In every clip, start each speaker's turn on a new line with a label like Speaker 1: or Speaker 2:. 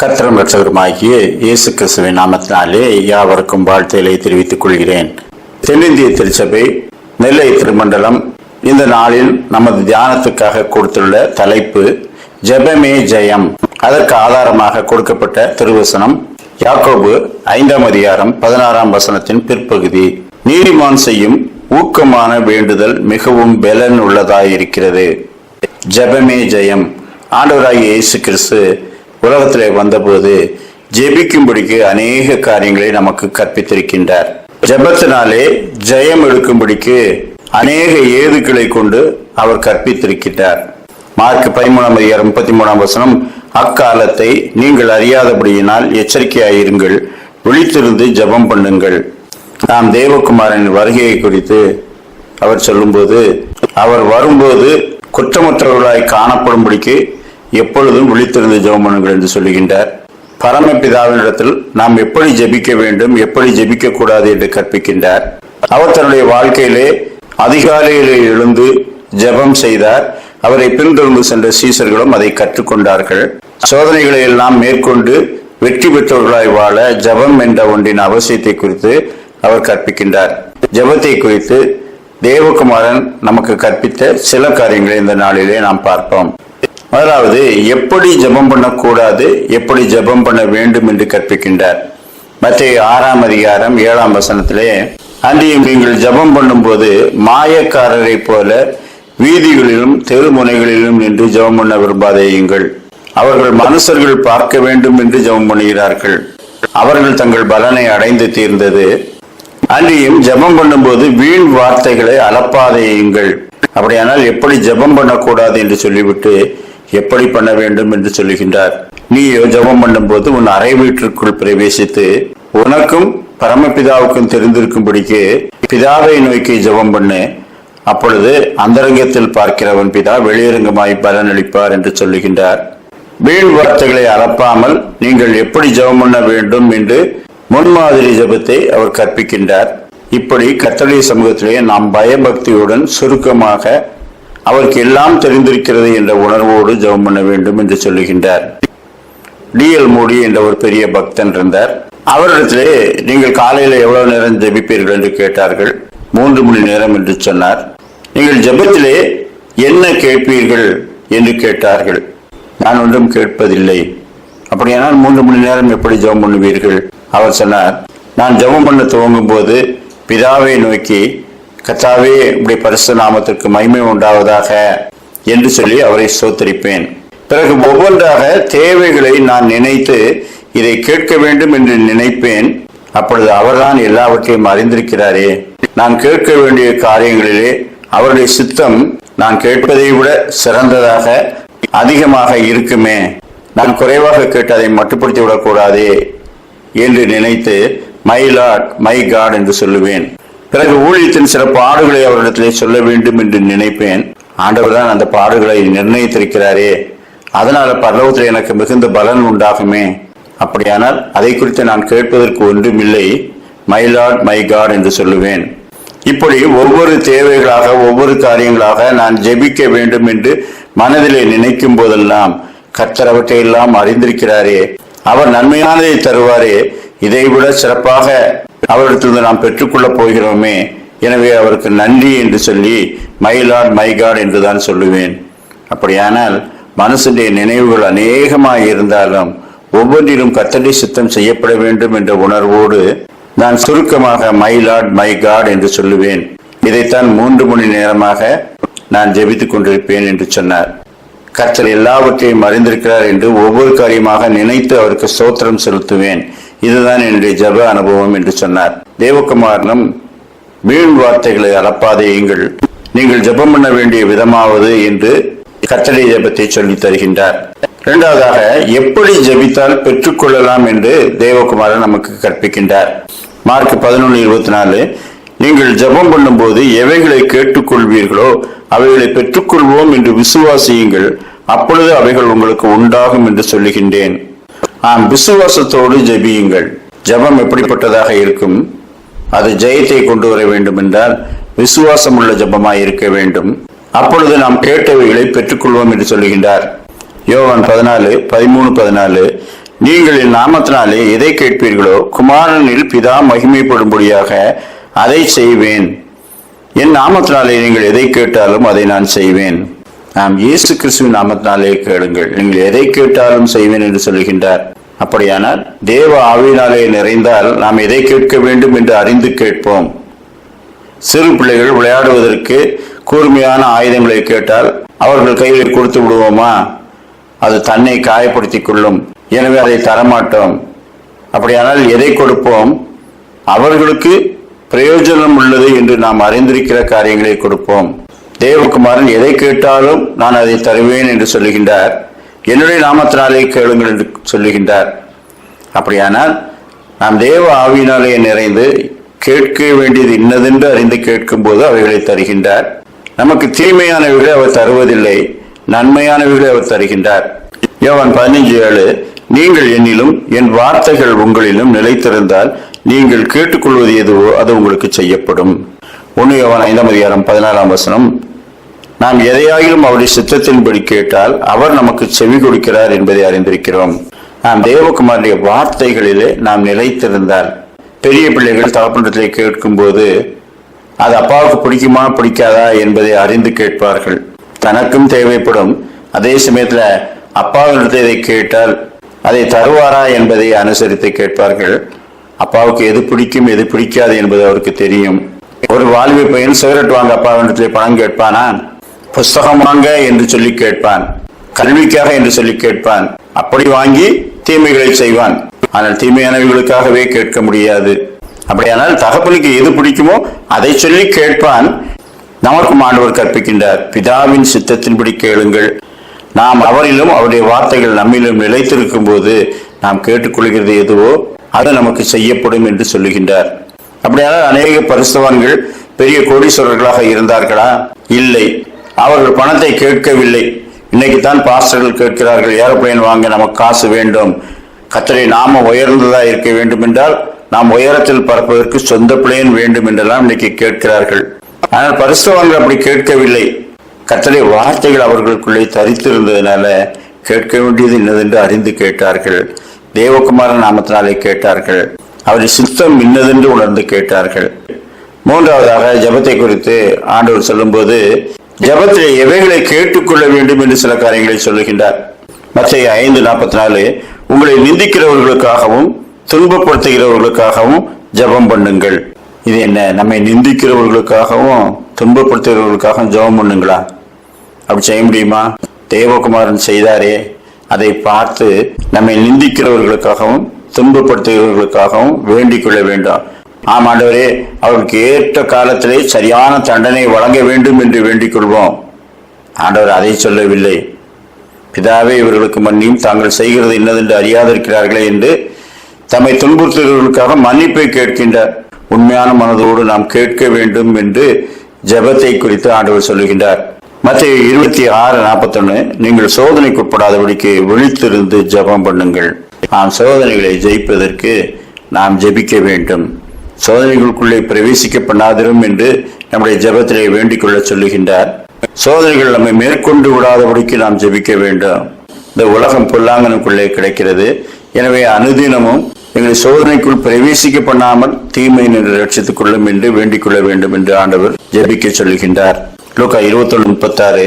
Speaker 1: கத்திரம் ரட்சகருமாகிய இயேசு கிறிஸ்துவின் நாமத்தினாலே யாவருக்கும் வாழ்த்துகளை தெரிவித்துக் கொள்கிறேன் தென்னிந்திய திருச்சபை நெல்லை திருமண்டலம் இந்த நாளில் நமது தியானத்துக்காக கொடுத்துள்ள தலைப்பு ஜபமே ஜெயம் அதற்கு ஆதாரமாக கொடுக்கப்பட்ட திருவசனம் யாக்கோபு ஐந்தாம் அதிகாரம் பதினாறாம் வசனத்தின் பிற்பகுதி நீதிமான் செய்யும் ஊக்கமான வேண்டுதல் மிகவும் பலன் உள்ளதாயிருக்கிறது இருக்கிறது ஜபமே ஜெயம் ஆண்டவராகிய இயேசு கிறிஸ்து உலகத்தில் வந்தபோது ஜெபிக்கும்படிக்கு அநேக காரியங்களை நமக்கு கற்பித்திருக்கின்றார் ஜபத்தினாலே ஜெயம் எடுக்கும்படிக்கு அநேக ஏதுக்களை கொண்டு அவர் கற்பித்திருக்கின்றார் மார்க் பதிமூணாம் அதிகாரம் முப்பத்தி மூணாம் வசனம் அக்காலத்தை நீங்கள் அறியாதபடியினால் எச்சரிக்கையாயிருங்கள் விழித்திருந்து ஜபம் பண்ணுங்கள் நாம் தேவகுமாரின் வருகையை குறித்து அவர் சொல்லும்போது அவர் வரும்போது குற்றமற்றவர்களாய் காணப்படும்படிக்கு எப்பொழுதும் விழித்திருந்து ஜெபமனுங்கள் என்று சொல்லுகின்றார் பரமபிதாவினிடத்தில் நாம் எப்படி ஜெபிக்க வேண்டும் எப்படி ஜெபிக்க கூடாது என்று கற்பிக்கின்றார்
Speaker 2: அவர் தன்னுடைய வாழ்க்கையிலே
Speaker 1: அதிகாலையிலே எழுந்து ஜெபம் செய்தார் அவரை பின்தொடர்ந்து சென்ற சீசர்களும் அதை கற்றுக்கொண்டார்கள் சோதனைகளை எல்லாம் மேற்கொண்டு வெற்றி பெற்றவர்களாய் வாழ ஜபம் என்ற ஒன்றின் அவசியத்தை குறித்து அவர் கற்பிக்கின்றார் ஜபத்தை குறித்து தேவகுமாரன் நமக்கு கற்பித்த சில காரியங்களை இந்த நாளிலே நாம் பார்ப்போம் முதலாவது எப்படி ஜபம் பண்ணக்கூடாது எப்படி ஜபம் பண்ண வேண்டும் என்று கற்பிக்கின்றார் மத்திய ஆறாம் அதிகாரம் ஏழாம் வசனத்திலே அன்றியும் நீங்கள் ஜபம் பண்ணும்போது மாயக்காரரை போல வீதிகளிலும் தெருமுனைகளிலும் நின்று ஜபம் பண்ண விரும்பாதேயுங்கள் அவர்கள் மனுஷர்கள் பார்க்க வேண்டும் என்று ஜபம் பண்ணுகிறார்கள் அவர்கள் தங்கள் பலனை அடைந்து தீர்ந்தது அன்றியும் ஜபம் பண்ணும்போது வீண் வார்த்தைகளை அலப்பாதையுங்கள் அப்படியானால் எப்படி ஜபம் பண்ணக்கூடாது என்று சொல்லிவிட்டு எப்படி பண்ண வேண்டும் என்று சொல்லுகின்றார் நீயோ ஜபம் பண்ணும்போது உன் அறை வீட்டிற்குள் பிரவேசித்து உனக்கும் பரமபிதாவுக்கும் தெரிந்திருக்கும்படிக்கு பிதாவை நோக்கி ஜபம் பண்ணு அப்பொழுது அந்தரங்கத்தில் பார்க்கிறவன் பிதா வெளியரங்கமாய் பலனளிப்பார் என்று சொல்லுகின்றார் வீண் வார்த்தைகளை அளப்பாமல் நீங்கள் எப்படி ஜபம் பண்ண வேண்டும் என்று முன்மாதிரி ஜபத்தை அவர் கற்பிக்கின்றார் இப்படி கத்தடைய சமூகத்திலேயே நாம் பயபக்தியுடன் சுருக்கமாக அவருக்கு எல்லாம் தெரிந்திருக்கிறது என்ற உணர்வோடு ஜபம் பண்ண வேண்டும் என்று சொல்லுகின்றார் டி எல் மோடி என்ற ஒரு பெரிய பக்தன் இருந்தார் அவரிடத்திலே நீங்கள் காலையில் எவ்வளவு நேரம் ஜபிப்பீர்கள் என்று கேட்டார்கள் மூன்று மணி நேரம் என்று சொன்னார் நீங்கள் ஜபத்திலே என்ன கேட்பீர்கள் என்று கேட்டார்கள் நான் ஒன்றும் கேட்பதில்லை அப்படியானால் மூன்று மணி நேரம் எப்படி ஜபம் பண்ணுவீர்கள் அவர் சொன்னார் நான் ஜபம் பண்ண துவங்கும் போது பிதாவை நோக்கி கத்தாவே இப்படி பரிசு நாமத்திற்கு மகிமை உண்டாவதாக என்று சொல்லி அவரை சோத்தரிப்பேன் பிறகு ஒவ்வொன்றாக தேவைகளை நான் நினைத்து இதை கேட்க வேண்டும் என்று நினைப்பேன் அப்பொழுது அவர்தான் எல்லாவற்றையும் அறிந்திருக்கிறாரே நான் கேட்க வேண்டிய காரியங்களிலே அவருடைய சித்தம் நான் கேட்பதை விட சிறந்ததாக அதிகமாக இருக்குமே நான் குறைவாக கேட்டு அதை மட்டுப்படுத்தி விடக்கூடாது என்று நினைத்து மை லார்ட் மை காட் என்று சொல்லுவேன் பிறகு ஊழியத்தின் சில பாடுகளை அவரிடத்திலே சொல்ல வேண்டும் என்று நினைப்பேன் ஆண்டவர் தான் அந்த பாடுகளை நிர்ணயித்திருக்கிறாரே அதனால பரலவத்தில் எனக்கு மிகுந்த பலன் உண்டாகுமே அப்படியானால் அதை குறித்து நான் கேட்பதற்கு இல்லை மை லார்ட் மை காட் என்று சொல்லுவேன் இப்படி ஒவ்வொரு தேவைகளாக ஒவ்வொரு காரியங்களாக நான் ஜெபிக்க வேண்டும் என்று மனதிலே நினைக்கும் போதெல்லாம் எல்லாம் அறிந்திருக்கிறாரே அவர் நன்மையானதை தருவாரே இதைவிட சிறப்பாக அவரிடத்திலிருந்து நாம் பெற்றுக்கொள்ளப் போகிறோமே எனவே அவருக்கு நன்றி என்று சொல்லி மைலாட் மைகாட் மை காட் என்று தான் சொல்லுவேன் அப்படியானால் மனசுடைய நினைவுகள் அநேகமாக இருந்தாலும் ஒவ்வொன்றிலும் கத்தடி சித்தம் செய்யப்பட வேண்டும் என்ற உணர்வோடு நான் சுருக்கமாக மை லார்ட் மை காட் என்று சொல்லுவேன் இதைத்தான் மூன்று மணி நேரமாக நான் ஜெபித்துக் கொண்டிருப்பேன் என்று சொன்னார் கர்த்தர் எல்லாவற்றையும் அறிந்திருக்கிறார் என்று ஒவ்வொரு காரியமாக நினைத்து அவருக்கு சோத்திரம் செலுத்துவேன் இதுதான் என்னுடைய ஜப அனுபவம் என்று சொன்னார் தேவகுமாரனும் வீண் வார்த்தைகளை அளப்பாதையுங்கள் நீங்கள் ஜபம் பண்ண வேண்டிய விதமாவது என்று கட்டளை ஜபத்தை சொல்லி தருகின்றார் இரண்டாவதாக எப்படி ஜபித்தால் பெற்றுக்கொள்ளலாம் என்று தேவகுமாரன் நமக்கு கற்பிக்கின்றார் மார்க் பதினொன்று இருபத்தி நாலு நீங்கள் ஜபம் பண்ணும்போது எவைகளை கேட்டுக்கொள்வீர்களோ அவைகளை பெற்றுக்கொள்வோம் என்று விசுவாசியுங்கள் அப்பொழுது அவைகள் உங்களுக்கு உண்டாகும் என்று சொல்லுகின்றேன் ஆம் விசுவாசத்தோடு ஜெபியுங்கள் ஜபம் எப்படிப்பட்டதாக இருக்கும் அது ஜெயத்தை கொண்டு வர வேண்டும் என்றால் விசுவாசம் உள்ள ஜபமாய் இருக்க வேண்டும் அப்பொழுது நாம் கேட்டவைகளை பெற்றுக்கொள்வோம் என்று சொல்லுகின்றார் யோவான் பதினாலு பதிமூணு பதினாலு நீங்கள் என் நாமத்தினாலே எதை கேட்பீர்களோ குமாரனில் பிதா மகிமைப்படும்படியாக அதை செய்வேன் என் நாமத்தினாலே நீங்கள் எதை கேட்டாலும் அதை நான் செய்வேன் நாம் இயேசு கிறிஸ்துவின் நாமத்தினாலே கேளுங்கள் நீங்கள் எதை கேட்டாலும் செய்வேன் என்று சொல்கின்றார் அப்படியானால் தேவ ஆவியினாலே நிறைந்தால் நாம் எதை கேட்க வேண்டும் என்று அறிந்து கேட்போம் சிறு பிள்ளைகள் விளையாடுவதற்கு கூர்மையான ஆயுதங்களை கேட்டால் அவர்கள் கையில் கொடுத்து விடுவோமா அது தன்னை காயப்படுத்திக் கொள்ளும் எனவே அதை தரமாட்டோம் அப்படியானால் எதை கொடுப்போம் அவர்களுக்கு பிரயோஜனம் உள்ளது என்று நாம் அறிந்திருக்கிற காரியங்களை கொடுப்போம் தேவகுமாரன் எதை கேட்டாலும் நான் அதை தருவேன் என்று சொல்லுகின்றார் என்னுடைய நாமத்தினாலே கேளுங்கள் என்று சொல்லுகின்றார் அப்படியானால் நாம் தேவ ஆவியினாலே நிறைந்து கேட்க வேண்டியது இன்னதென்று அறிந்து கேட்கும் போது அவைகளை தருகின்றார் நமக்கு தீமையானவைகளை அவர் தருவதில்லை நன்மையானவைகளை அவர் தருகின்றார் யோவன் பதினைஞ்சு ஏழு நீங்கள் என்னிலும் என் வார்த்தைகள் உங்களிலும் நிலைத்திருந்தால் நீங்கள் கேட்டுக்கொள்வது எதுவோ அது உங்களுக்கு செய்யப்படும் ஒன்னு யோவன் ஐந்தாம் அதிகாரம் பதினாறாம் வசனம் நாம் எதையாயிலும் அவருடைய சித்தத்தின்படி கேட்டால் அவர் நமக்கு செவி கொடுக்கிறார் என்பதை அறிந்திருக்கிறோம் நாம் தேவகுமாரிய வார்த்தைகளிலே நாம் நிலைத்திருந்தால் பெரிய பிள்ளைகள் கேட்கும் போது அது அப்பாவுக்கு பிடிக்குமா பிடிக்காதா என்பதை அறிந்து கேட்பார்கள் தனக்கும் தேவைப்படும் அதே சமயத்தில் அப்பாவிடத்தை இதை கேட்டால் அதை தருவாரா என்பதை அனுசரித்து கேட்பார்கள் அப்பாவுக்கு எது பிடிக்கும் எது பிடிக்காது என்பது அவருக்கு தெரியும் ஒரு வாலிப பையன் சிகரெட் வாங்க அப்பாவிடத்திலே பணம் கேட்பானான் புஸ்தகம் வாங்க என்று சொல்லி கேட்பான் கல்விக்காக என்று சொல்லி கேட்பான் அப்படி வாங்கி தீமைகளை செய்வான் ஆனால் தீமையானவர்களுக்காகவே கேட்க முடியாது அப்படியானால் தகப்பனுக்கு எது பிடிக்குமோ அதை சொல்லி கேட்பான் நமக்கு மாணவர் கற்பிக்கின்றார் பிதாவின் சித்தத்தின்படி கேளுங்கள் நாம் அவரிலும் அவருடைய வார்த்தைகள் நம்மிலும் நிலைத்திருக்கும் போது நாம் கேட்டுக்கொள்கிறது எதுவோ அது நமக்கு செய்யப்படும் என்று சொல்லுகின்றார் அப்படியானால் அநேக பரிசுவான்கள் பெரிய கோடீஸ்வரர்களாக இருந்தார்களா இல்லை அவர்கள் பணத்தை கேட்கவில்லை இன்னைக்கு தான் பாஸ்டர்கள் கேட்கிறார்கள் ஏரோப்ளைன் வாங்க நமக்கு காசு வேண்டும் கத்தரை நாம உயர்ந்ததா இருக்க வேண்டும் என்றால் நாம் உயரத்தில் பறப்பதற்கு சொந்த பிளேன் வேண்டும் என்றெல்லாம் இன்னைக்கு கேட்கிறார்கள் ஆனால் பரிசுவான்கள் அப்படி கேட்கவில்லை கத்தரை வார்த்தைகள் அவர்களுக்குள்ளே தரித்திருந்ததுனால கேட்க வேண்டியது என்னதென்று அறிந்து கேட்டார்கள் தேவகுமார நாமத்தினாலே கேட்டார்கள் அவரின் சித்தம் இன்னதென்று உணர்ந்து கேட்டார்கள் மூன்றாவதாக ஜபத்தை குறித்து ஆண்டவர் சொல்லும்போது ஜபத்திலே எவைகளை கேட்டுக்கொள்ள வேண்டும் என்று சில காரியங்களை சொல்லுகின்றார் மத்திய ஐந்து நாற்பத்தி நாலு உங்களை நிந்திக்கிறவர்களுக்காகவும் துன்பப்படுத்துகிறவர்களுக்காகவும் ஜபம் பண்ணுங்கள் இது என்ன நம்மை நிந்திக்கிறவர்களுக்காகவும் துன்பப்படுத்துகிறவர்களுக்காகவும் ஜபம் பண்ணுங்களா அப்படி செய்ய முடியுமா தேவகுமாரன் செய்தாரே அதை பார்த்து நம்மை நிந்திக்கிறவர்களுக்காகவும் துன்பப்படுத்துகிறவர்களுக்காகவும் வேண்டிக் கொள்ள வேண்டாம் ஆம் ஆண்டவரே அவர்களுக்கு ஏற்ற காலத்திலே சரியான தண்டனை வழங்க வேண்டும் என்று வேண்டிக் கொள்வோம் ஆண்டவர் அதை சொல்லவில்லை பிதாவே இவர்களுக்கு மன்னியும் தாங்கள் செய்கிறது என்னதென்று அறியாதிருக்கிறார்களே என்று தம்மை துன்புறுத்துகிறவர்களுக்காக மன்னிப்பை கேட்கின்ற உண்மையான மனதோடு நாம் கேட்க வேண்டும் என்று ஜபத்தை குறித்து ஆண்டவர் சொல்லுகின்றார் மற்ற இருபத்தி ஆறு நாற்பத்தொன்னு நீங்கள் சோதனைக்குட்படாதபடிக்கு விழித்திருந்து ஜபம் பண்ணுங்கள் நாம் சோதனைகளை ஜெயிப்பதற்கு நாம் ஜெபிக்க வேண்டும் சோதனைகளுக்குள்ளே பிரவேசிக்க பண்ணாதிரும் என்று நம்முடைய ஜபத்திலே வேண்டிக் கொள்ள சொல்லுகின்றார் சோதனைகள் நம்மை மேற்கொண்டு விடாதபடிக்கு நாம் ஜபிக்க வேண்டும் இந்த உலகம் பொல்லாங்கனுக்குள்ளே கிடைக்கிறது எனவே அனுதினமும் எங்களை சோதனைக்குள் பிரவேசிக்க பண்ணாமல் தீமை நின்று ரட்சித்துக் கொள்ளும் என்று வேண்டிக் கொள்ள வேண்டும் என்று ஆண்டவர் ஜபிக்க சொல்லுகின்றார் லோகா இருபத்தொன்று முப்பத்தாறு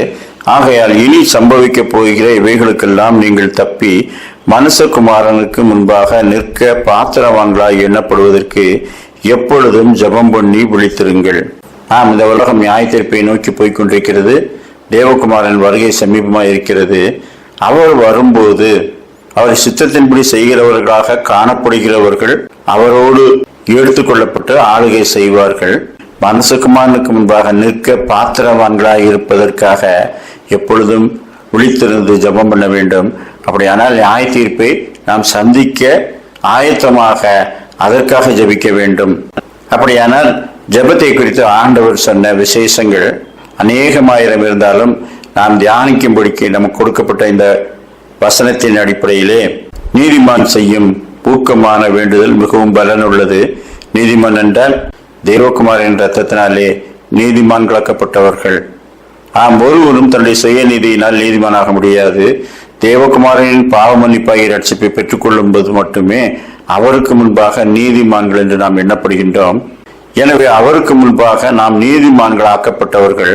Speaker 1: ஆகையால் இனி சம்பவிக்க போகிற இவைகளுக்கெல்லாம் நீங்கள் தப்பி மனுஷகுமாரனுக்கு முன்பாக நிற்க பாத்திரவான்களாய் எண்ணப்படுவதற்கு எப்பொழுதும் ஜபம் பண்ணி விழித்திருங்கள் நாம் இந்த உலகம் நியாயத்தீர்ப்பை நோக்கி போய்கொண்டிருக்கிறது தேவகுமாரன் வருகை சமீபமாக இருக்கிறது அவர் வரும்போது அவர் சித்தத்தின்படி செய்கிறவர்களாக காணப்படுகிறவர்கள் அவரோடு எடுத்துக்கொள்ளப்பட்டு ஆளுகை செய்வார்கள் மனசுக்குமானுக்கு முன்பாக நிற்க பாத்திரவான்களாக இருப்பதற்காக எப்பொழுதும் விழித்திருந்து ஜபம் பண்ண வேண்டும் அப்படியானால் நியாய தீர்ப்பை நாம் சந்திக்க ஆயத்தமாக அதற்காக ஜபிக்க வேண்டும் அப்படியானால் ஜபத்தை குறித்து ஆண்டவர் சொன்ன விசேஷங்கள் அநேகமாயிரம் இருந்தாலும் நாம் தியானிக்கும்படிக்கு நமக்கு கொடுக்கப்பட்ட இந்த வசனத்தின் அடிப்படையிலே நீதிமான் செய்யும் ஊக்கமான வேண்டுதல் மிகவும் பலன் உள்ளது நீதிமான் என்றால் தெய்வகுமாரின் ரத்தத்தினாலே நீதிமான் கலக்கப்பட்டவர்கள் ஆம் ஒருவரும் தன்னுடைய சுய நீதியினால் நீதிமானாக முடியாது தேவகுமாரனின் பாவமன்னிப்பாகி ரட்சிப்பை பெற்றுக் கொள்ளும்போது மட்டுமே அவருக்கு முன்பாக நீதிமான்கள் என்று நாம் எண்ணப்படுகின்றோம் எனவே அவருக்கு முன்பாக நாம் நீதிமான்கள் ஆக்கப்பட்டவர்கள்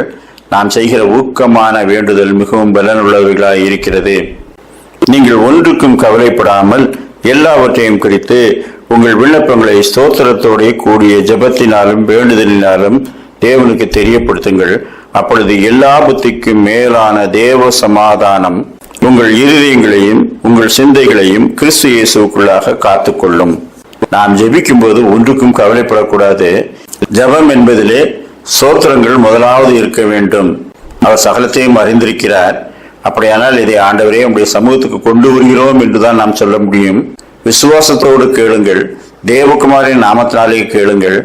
Speaker 1: நாம் செய்கிற ஊக்கமான வேண்டுதல் மிகவும் பலனுள்ளவர்களாக இருக்கிறது நீங்கள் ஒன்றுக்கும் கவலைப்படாமல் எல்லாவற்றையும் குறித்து உங்கள் விண்ணப்பங்களை ஸ்தோத்திரத்தோட கூடிய ஜபத்தினாலும் வேண்டுதலினாலும் தேவனுக்கு தெரியப்படுத்துங்கள் அப்பொழுது எல்லா புத்திக்கும் மேலான தேவ சமாதானம் உங்கள் இருதயங்களையும் உங்கள் சிந்தைகளையும் கிறிஸ்து இயேசுக்குள்ளாக காத்துக்கொள்ளும் நாம் ஜெபிக்கும் போது ஒன்றுக்கும் கவலைப்படக்கூடாது ஜபம் என்பதிலே சோத்திரங்கள் முதலாவது இருக்க வேண்டும் அவர் சகலத்தையும் அறிந்திருக்கிறார் அப்படியானால் இதை ஆண்டவரே உங்களுடைய சமூகத்துக்கு கொண்டு வருகிறோம் என்றுதான் நாம் சொல்ல முடியும் விசுவாசத்தோடு கேளுங்கள் தேவகுமாரின் நாமத்தினாலே கேளுங்கள்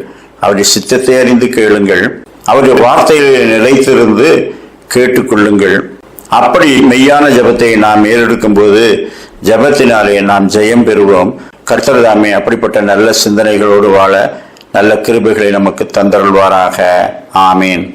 Speaker 1: அவருடைய சித்தத்தை அறிந்து கேளுங்கள் அவருடைய வார்த்தைகளை நிலைத்திருந்து கேட்டுக்கொள்ளுங்கள் அப்படி மெய்யான ஜபத்தை நாம் ஏறெடுக்கும் போது ஜபத்தினாலே நாம் ஜெயம் பெறுவோம் கர்த்தர் அப்படிப்பட்ட நல்ல சிந்தனைகளோடு வாழ நல்ல கிருபைகளை நமக்கு தந்தருள்வாராக ஆமீன்